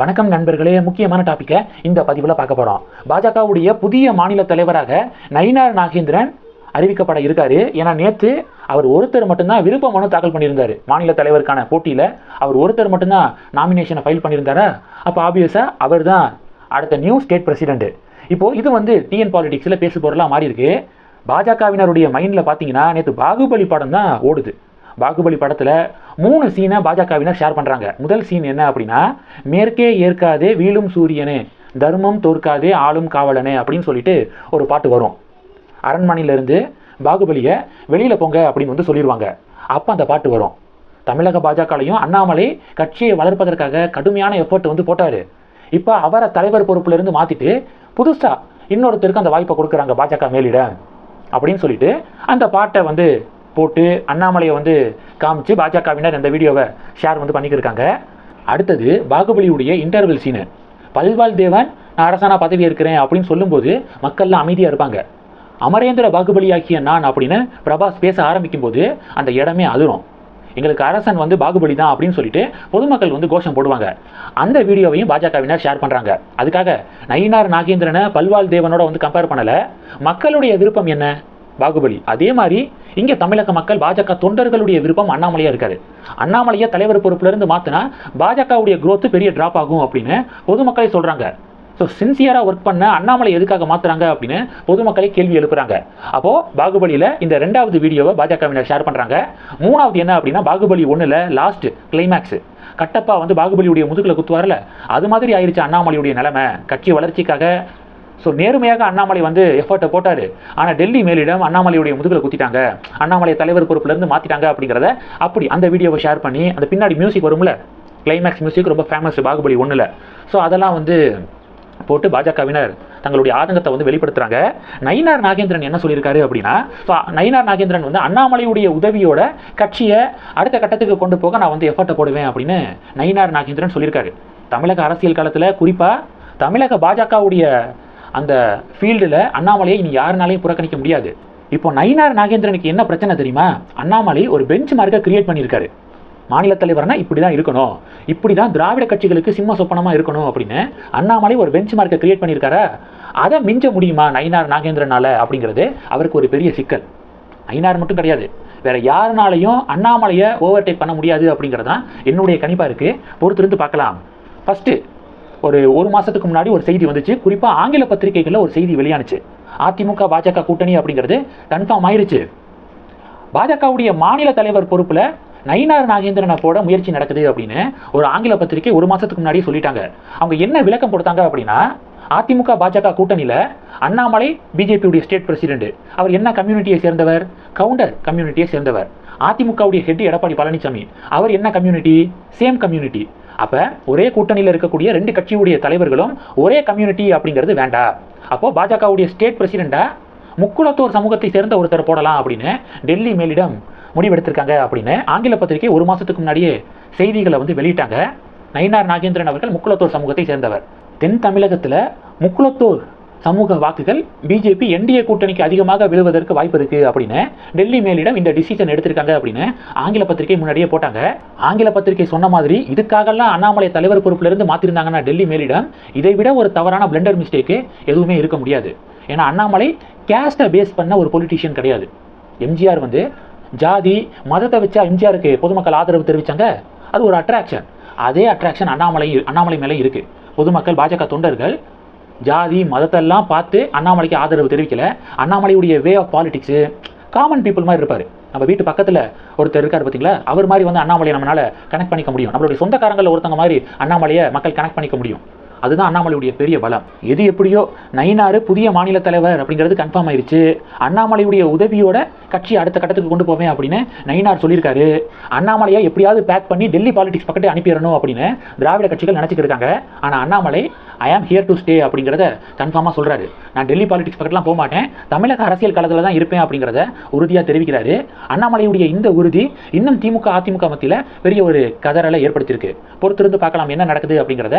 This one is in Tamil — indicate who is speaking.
Speaker 1: வணக்கம் நண்பர்களே முக்கியமான டாப்பிக்கை இந்த பதிவில் பார்க்க போகிறோம் பாஜகவுடைய புதிய மாநில தலைவராக நயினார் நாகேந்திரன் அறிவிக்கப்பட இருக்காரு. ஏன்னா நேற்று அவர் ஒருத்தர் மட்டும்தான் விருப்ப மனு தாக்கல் பண்ணியிருந்தாரு. மாநில தலைவருக்கான போட்டியில் அவர் ஒருத்தர் மட்டும்தான் நாமினேஷனை ஃபைல் பண்ணியிருந்தாரா? அப்போ ஆப்வியஸாக அவர் தான் அடுத்த நியூ ஸ்டேட் பிரசிடென்ட் இப்போது இது வந்து டிஎன் பாலிடிக்ஸில் பேசு பொருளாக மாறி இருக்கு பாஜகவினருடைய மைண்டில் பார்த்தீங்கன்னா நேற்று பாகுபலி படம் தான் ஓடுது. பாகுபலி படத்தில் மூணு சீனை பாஜகவினர் ஷேர் பண்ணுறாங்க முதல் சீன் என்ன அப்படின்னா மேற்கே ஏற்காதே வீழும் சூரியனே தர்மம் தோற்காதே ஆளும் காவலனே அப்படின்னு சொல்லிட்டு ஒரு பாட்டு வரும். அரண்மனையிலேருந்து பாகுபலியை வெளியில் போங்க அப்படின்னு வந்து சொல்லிடுவாங்க. அப்போ அந்த பாட்டு வரும். தமிழக பாஜகலையும் அண்ணாமலை கட்சியை வளர்ப்பதற்காக கடுமையான எஃபர்ட் வந்து போட்டார். இப்போ அவரை தலைவர் பொறுப்புலேருந்து மாற்றிட்டு புதுசாக இன்னொருத்தருக்கு அந்த வாய்ப்பை கொடுக்குறாங்க பாஜக மேலிட அப்படின்னு சொல்லிட்டு அந்த பாட்டை வந்து போட்டு அண்ணாமலையை வந்து காமிச்சு பாஜகவினர் இந்த வீடியோவை ஷேர் வந்து பண்ணிக்கிருக்காங்க. அடுத்தது பாகுபலியுடைய இன்டர்வல் சீனு பல்வாள் தேவன் நான் அரசானா பதவி இருக்கிறேன் அப்படின்னு சொல்லும்போது மக்கள்லாம் அமைதியாக இருப்பாங்க. அமரேந்திர பாகுபலி ஆகிய நான் அப்படின்னு பிரபாஸ் பேச ஆரம்பிக்கும் போது அந்த இடமே அதிரும். எங்களுக்கு அரசன் வந்து பாகுபலி தான் அப்படின்னு சொல்லிட்டு பொதுமக்கள் வந்து கோஷம் போடுவாங்க. அந்த வீடியோவையும் பாஜகவினர் ஷேர் பண்ணுறாங்க அதுக்காக நயினார் நாகேந்திரனை பல்வாள் தேவனோட வந்து கம்பேர் பண்ணலை. மக்களுடைய விருப்பம் என்ன? பாகுபலி. அதே மாதிரி இங்கே தமிழக மக்கள் பாஜக தொண்டர்களுடைய விருப்பம் அண்ணாமலையாக இருக்காது அண்ணாமலையை தலைவர் பொறுப்புலேருந்து மாற்றினா பாஜகவுடைய குரோத்து பெரிய ட்ராப் ஆகும் அப்படின்னு பொதுமக்களே சொல்கிறாங்க ஸோ சின்சியராக ஒர்க் பண்ண அண்ணாமலை எதுக்காக மாற்றுறாங்க அப்படின்னு பொதுமக்களே கேள்வி எழுப்புறாங்க. அப்போது பாகுபலியில் இந்த ரெண்டாவது வீடியோவை பாஜகவினர் ஷேர் பண்ணுறாங்க மூணாவது என்ன அப்படின்னா பாகுபலி ஒன்றில் லாஸ்ட் கிளைமேக்ஸ் கட்டப்பா வந்து பாகுபலியுடைய முதுகில் குத்துவார்ல. அது மாதிரி ஆயிடுச்சு அண்ணாமலையுடைய நிலைமை. கட்சி வளர்ச்சிக்காக ஸோ நேர்மையாக அண்ணாமலை வந்து எஃபர்ட்டை போட்டார். ஆனால் டெல்லி மேலிடம் அண்ணாமலையுடைய முதுகில் குத்திட்டாங்க. அண்ணாமலை தலைவர் பொறுப்புலேருந்து மாற்றிட்டாங்க அப்படிங்கிறத அப்படி அந்த வீடியோவை ஷேர் பண்ணி அந்த பின்னாடி மியூசிக் வரும்ல? கிளைமேக்ஸ் மியூசிக் ரொம்ப ஃபேமஸ் பாகுபலி ஒன்றில் ஸோ அதெல்லாம் வந்து போட்டு பாஜகவினர் தங்களுடைய ஆதங்கத்தை வந்து வெளிப்படுத்துறாங்க. நயினார் நாகேந்திரன் என்ன சொல்லியிருக்காரு அப்படின்னா ஸோ நயினார் நாகேந்திரன் வந்து அண்ணாமலையுடைய உதவியோட கட்சியை அடுத்த கட்டத்துக்கு கொண்டு போக நான் வந்து எஃபர்ட்டை போடுவேன் அப்படின்னு நயினார் நாகேந்திரன் சொல்லியிருக்காரு. தமிழக அரசியல் காலத்தில் குறிப்பாக தமிழக பாஜகவுடைய அந்த ஃபீல்டில் அண்ணாமலையை இனி யாருனாலையும் புறக்கணிக்க முடியாது. இப்போ நயினார் நாகேந்திரனுக்கு என்ன பிரச்சனை தெரியுமா? அண்ணாமலை ஒரு பெஞ்ச் மார்க்கை கிரியேட் பண்ணியிருக்காரு. மாநில தலைவர்னா இப்படி தான் இருக்கணும். இப்படி தான் திராவிட கட்சிகளுக்கு சிம்ம சொப்பனமாக இருக்கணும் அப்படின்னு அண்ணாமலை ஒரு பெஞ்ச் மார்க்கை கிரியேட் பண்ணியிருக்காரா? அதை மிஞ்ச முடியுமா நயினார் நாகேந்திரனால் அப்படிங்கிறது அவருக்கு ஒரு பெரிய சிக்கல். நயினார் மட்டும் கிடையாது. வேற யாருனாலையும் அண்ணாமலையை ஓவர்டேக் பண்ண முடியாது அப்படிங்கிறது தான் என்னுடைய கணிப்பாக இருக்குது பொறுத்திருந்து பார்க்கலாம். ஃபஸ்ட்டு ஒரு ஒரு மாதத்துக்கு முன்னாடி ஒரு செய்தி வந்துச்சு. குறிப்பாக ஆங்கில பத்திரிகைகளில் ஒரு செய்தி வெளியானுச்சு. அதிமுக பாஜக கூட்டணி அப்படிங்கிறது கன்ஃபார்ம் ஆயிருச்சு. பாஜகவுடைய மாநில தலைவர் பொறுப்பில் நயினார் நாகேந்திரனை போட முயற்சி நடக்குது அப்படின்னு ஒரு ஆங்கில பத்திரிகை ஒரு மாதத்துக்கு முன்னாடியே சொல்லிட்டாங்க. அவங்க என்ன விளக்கம் கொடுத்தாங்க அப்படின்னா அதிமுக பாஜக கூட்டணியில் அண்ணாமலை பிஜேபியுடைய ஸ்டேட் பிரசிடென்ட் அவர் என்ன கம்யூனிட்டியை சேர்ந்தவர்? கவுண்டர் கம்யூனிட்டியை சேர்ந்தவர். அதிமுகவுடைய ஹெட் எடப்பாடி பழனிசாமி. அவர் என்ன கம்யூனிட்டி சேம் கம்யூனிட்டி அப்போ ஒரே கூட்டணியில் இருக்கக்கூடிய ரெண்டு கட்சியுடைய தலைவர்களும் ஒரே கம்யூனிட்டி அப்படிங்கிறது வேண்டாம் அப்போ பாஜகவுடைய ஸ்டேட் பிரசிடெண்டா முக்குளத்தோர் சமூகத்தை சேர்ந்த ஒருத்தர் போடலாம் அப்படின்னு டெல்லி மேலிடம் முடிவெடுத்திருக்காங்க அப்படின்னு ஆங்கில பத்திரிகை ஒரு மாதத்துக்கு முன்னாடியே செய்திகளை வந்து வெளியிட்டாங்க. நயினார் நாகேந்திரன் அவர்கள் முக்குளத்தோர் சமூகத்தை சேர்ந்தவர். தென் தமிழகத்தில் முக்குளத்தோர் சமூக வாக்குகள் பிஜேபி என்டிஏ கூட்டணிக்கு அதிகமாக விழுவதற்கு வாய்ப்பு இருக்கு அப்படின்னு டெல்லி மேலிடம் இந்த டிசிஷன் எடுத்திருக்காங்க அப்படின்னு ஆங்கில பத்திரிகை முன்னாடியே போட்டாங்க. ஆங்கில பத்திரிகை சொன்ன மாதிரி இதுக்காகலாம் அண்ணாமலை தலைவர் பொறுப்புல இருந்து மாத்திருந்தாங்கன்னா டெல்லி மேலிடம் இதை விட ஒரு தவறான பிளண்டர் மிஸ்டேக்கு எதுவுமே இருக்க முடியாது. ஏன்னா அண்ணாமலை கேஸ்ட்டை பேஸ் பண்ண ஒரு பொலிட்டீஷியன் கிடையாது. எம்ஜிஆர் வந்து ஜாதி மதத்தை வச்சா எம்ஜிஆருக்கு பொதுமக்கள் ஆதரவு தெரிவிச்சாங்க. அது ஒரு அட்ராக்ஷன் அதே அட்ராக்ஷன் அண்ணாமலை அண்ணாமலை மேலே இருக்கு. பொதுமக்கள் பாஜக தொண்டர்கள் ஜாதி மதத்தெல்லாம் பார்த்து அண்ணாமலைக்கு ஆதரவு தெரிவிக்கல. அண்ணாமலையுடைய way of politics common people மாதிரி இருப்பார். நம்ம வீட்டு பக்கத்தில் ஒருத்தர் இருக்கார் பார்த்தீங்களா அவர் மாதிரி வந்து அண்ணாமலையை நம்மளால் கனெக்ட் பண்ணிக்க முடியும். நம்மளுடைய சொந்தக்காரங்களில் ஒருத்தங்க மாதிரி அண்ணாமலையை மக்கள் கனெக்ட் பண்ணிக்க முடியும். அதுதான் அண்ணாமலையுடைய பெரிய பலம். எது எப்படியோ நயினார் புதிய மாநில தலைவர் அப்படிங்கிறது கன்ஃபார்ம் ஆயிடுச்சு அண்ணாமலையுடைய உதவியோட கட்சி அடுத்த கட்டத்துக்கு கொண்டு போவேன் அப்படின்னு நயினார் சொல்லியிருக்காரு. அண்ணாமலையை எப்படியாவது பேக் பண்ணி டெல்லி பாலிடிக்ஸ் பக்கத்தே அனுப்பிடணும் அப்படின்னு திராவிட கட்சிகள் நினச்சிக்கிட்டு இருக்காங்க. ஆனால் அண்ணாமலை ஐ ஆம் ஹியர் டு ஸ்டே அப்படிங்கிறத கன்ஃபார்மாக சொல்கிறாரு நான் டெல்லி பாலிடிக்ஸ் பக்கத்துலாம் போக மாட்டேன். தமிழக அரசியல் களத்தில் தான் இருப்பேன் அப்படிங்கிறத உறுதியாக தெரிவிக்கிறாரு. அண்ணாமலையுடைய இந்த உறுதி இன்னும் திமுக அதிமுக மத்தியில் பெரிய ஒரு கதறலை ஏற்படுத்தியிருக்கு. பொறுத்திருந்து பார்க்கலாம் என்ன நடக்குது அப்படிங்கிறத